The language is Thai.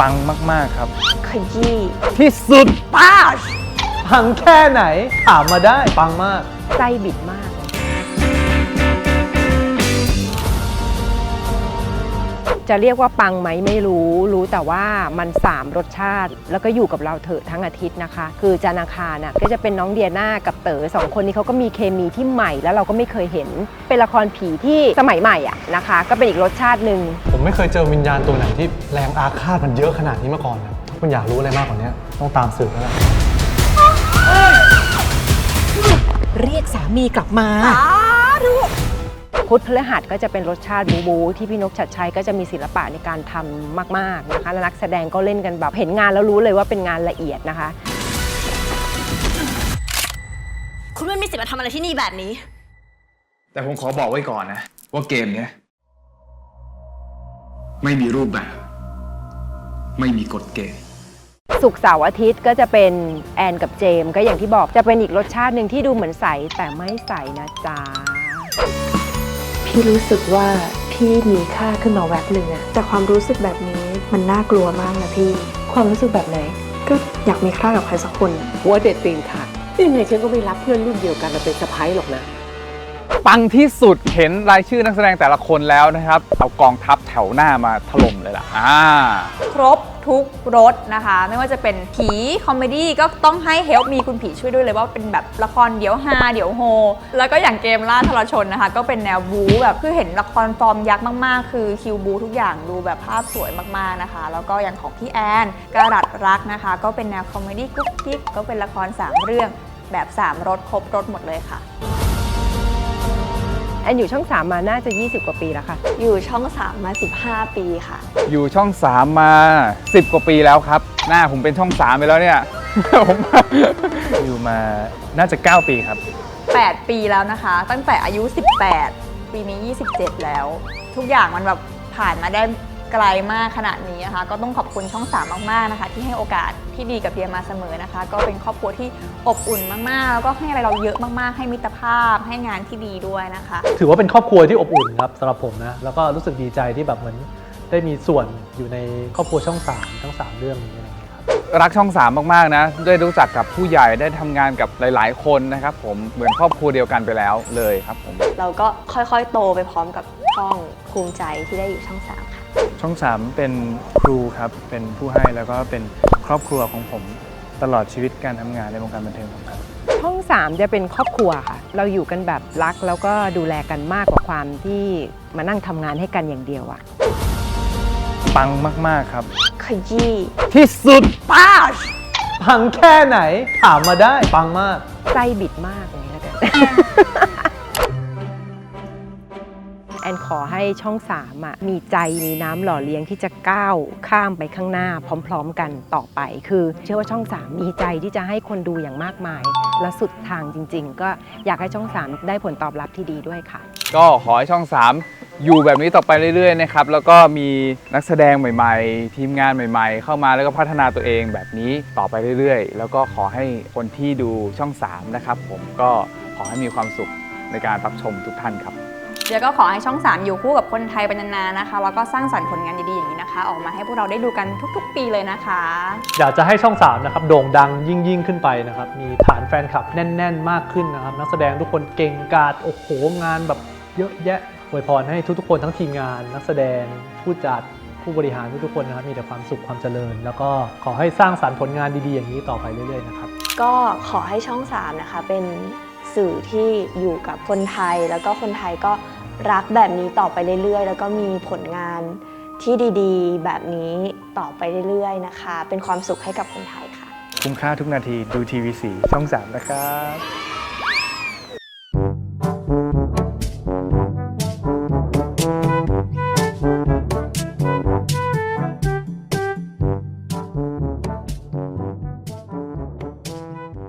ปังมาก ๆ ครับ ขยี้ที่สุดป้าชปังแค่ไหน ถามมาได้ปังมากใจบิดมาก จะเรียกว่าปังไหมไม่รู้ รู้แต่ว่ามัน 3 รสชาติ แล้วก็อยู่กับเราเถอะทั้งอาทิตย์นะคะ คือจานาคาน่ะก็จะเป็นน้องเดียนากับเต๋อสองคนนี้เขาก็มีเคมีที่ใหม่แล้วเราก็ไม่เคยเห็น เป็นละครผีที่สมัยใหม่อะนะคะ ก็เป็นอีกรสชาติหนึ่งผม ไม่เคยเจอวิญญาณตัวไหนที่แรงอาฆาตมันเยอะขนาดนี้มาก่อนนะถ้าคุณอยากรู้อะไรมากกว่านี้ต้องตามสืบแล้วล่ะเรียกสามีกลับมาพุธพฤหัสก็จะเป็นรสชาติบูบูที่พี่นกชัดชัยก็จะมีศิลปะในการทำมากๆนะคะและนักแสดงก็เล่นกันแบบเห็นงานแล้วรู้เลยว่าเป็นงานละเอียดนะคะ คุณไม่มีสิทธิ์มาทำอะไรที่นี่แบบนี้ แต่ผมขอบอกไว้ก่อนนะ ว่าเกมเนี้ย ไม่มีรูปแบบ ไม่มีกฎเกณฑ์ สุกร์เสาร์อาทิตย์ก็จะเป็นแอนกับเจมส์ก็อย่างที่บอกจะเป็นอีกรสชาติหนึ่งที่ดูเหมือนใส แต่ไม่ใสนะจ๊ะ พี่รู้สึกว่าพี่มีค่าขึ้นมาแวบหนึ่งอะแต่ความรู้สึกแบบนี้มันน่ากลัวมากนะพี่ ความรู้สึกแบบไหน ก็อยากมีค่ากับใครสักคนหัวเด็ดตีนขาดยังไงฉันก็ไม่รับเพื่อนรุ่นเดียวกันมาเป็นสะพ้ายหรอกนะ ปังที่สุดเห็นรายชื่อนักแสดงแต่ละคนแล้วนะครับ เอากองทัพแถวหน้ามาถล่มเลยล่ะอ่า ครบทุกรสนะคะ ไม่ว่าจะเป็นผีคอมเมดี้ก็ต้องให้เฮลมีคุณผีช่วยด้วยเลยว่าเป็นแบบละครเดี๋ยวฮาเดี๋ยวโฮ แล้วก็อย่างเกมล่าทรชนนะคะ ก็เป็นแนวบูแบบคือเห็นละครฟอร์มยักษ์มากๆ คือคิวบูทุกอย่างดูแบบภาพสวยมากๆนะคะ แล้วก็อย่างของพี่แอนกระดัดรักนะคะ ก็เป็นแนวคอมเมดี้กุ๊กกิ๊กก็เป็นละครสามเรื่องแบบสามรสครบรสหมดเลยค่ะ แอนอยู่ช่อง 3 มาน่าจะ 20 กว่าปีแล้วค่ะ อยู่ช่องสามมา 15 ปีค่ะ อยู่ช่อง 3 มา 10 กว่าปีแล้วครับ หน้าผมเป็นช่อง 3 ไปแล้วเนี่ย ผมอยู่มาน่าจะ 9 ปีครับ 8 ปีแล้วนะคะ ตั้งแต่อายุ 18 ปีนี้ 27 แล้ว ทุกอย่างมันแบบผ่านมาได้ ไกลมากขนาดนี้นะคะ ก็ต้องขอบคุณช่อง 3 มากๆนะคะ ที่ให้โอกาสที่ดีกับเบียร์มาเสมอนะคะ ก็เป็นครอบครัวที่อบอุ่นมากๆ แล้วก็ให้อะไรเราเยอะมากๆ ให้มิตรภาพ ให้งานที่ดีด้วยนะคะ ถือว่าเป็นครอบครัวที่อบอุ่นครับสำหรับผมนะแล้วก็รู้สึกดีใจที่แบบเหมือนได้มีส่วนอยู่ในครอบครัวช่องสามทั้งสามเรื่องนี้อะไรอย่างเงี้ยครับ รักช่อง3มากๆนะ ได้รู้จักกับผู้ใหญ่ได้ทำงานกับหลาย ๆ คนนะครับผมเหมือนครอบครัวเดียวกันไปแล้วเลยครับผม เราก็ค่อยๆ โตไปพร้อมกับช่องภูมิใจที่ได้อยู่ช่องสามค่ะ ช่อง 3 เป็นครูครับ เป็นผู้ให้แล้วก็เป็นครอบครัวของผมตลอดชีวิตการทำงานในวงการบันเทิงของผมช่อง 3 จะเป็นครอบครัวค่ะ เราอยู่กันแบบรักแล้วก็ดูแลกันมากกว่าความที่มานั่งทำงานให้กันอย่างเดียวอะปังมาก ๆ ครับ ขยี้ที่สุดป้าชปังแค่ไหน ถามมาได้ปังมากใจบิดมากเลยแล้วกัน แอนขอให้ช่อง3อะมีใจมีน้ำหล่อเลี้ยงที่จะก้าวข้ามไปข้างหน้าพร้อมๆกันต่อไป คือเชื่อว่าช่อง 3 มีใจที่จะให้คนดูอย่างมากมาย และสุดทางจริง ๆ ก็อยากให้ช่อง 3 ได้ผลตอบรับที่ดีด้วยค่ะ ก็ขอให้ช่อง 3 อยู่แบบนี้ต่อไปเรื่อยๆนะครับแล้วก็มีนักแสดงใหม่ ๆ ทีมงานใหม่ ๆ เข้ามาแล้วก็พัฒนาตัวเองแบบนี้ต่อไปเรื่อยๆ แล้วก็ขอให้คนที่ดูช่อง 3 นะครับผมก็ขอให้มีความสุขในการรับชมทุกท่านครับ เดี๋ยวก็ขอให้ช่อง 3 อยู่คู่กับคนไทยไปนานๆนะคะ แล้วก็สร้างสรรค์ผลงานดีๆอย่างนี้นะคะ ออกมาให้พวกเราได้ดูกันทุกๆ ปีเลยนะคะ อยากจะให้ช่อง3นะครับโด่งดังยิ่งยิ่งขึ้นไปนะครับ มีฐานแฟนคลับแน่น ๆ มากขึ้นนะครับ นักแสดงทุกคนเก่งกาจโอ้โหงานแบบเยอะแยะอวยพรให้ทุกๆ คนทั้งทีมงาน นักแสดงผู้จัดผู้บริหารทุกๆคนนะครับมีแต่ความสุขความเจริญ แล้วก็ขอให้สร้างสรรค์ผลงานดีๆอย่างนี้ต่อไปเรื่อยๆนะครับก็ขอให้ช่อง3นะคะเป็นสื่อที่อยู่กับคนไทยแล้วก็คนไทยก็ รักแบบนี้ต่อไปเรื่อยๆ แล้วก็มีผลงานที่ดีๆ แบบนี้ต่อไปเรื่อยๆนะคะ เป็นความสุขให้กับคนไทยค่ะ คุ้มค่าทุกนาทีดูทีวีสีช่อง 3 นะครับ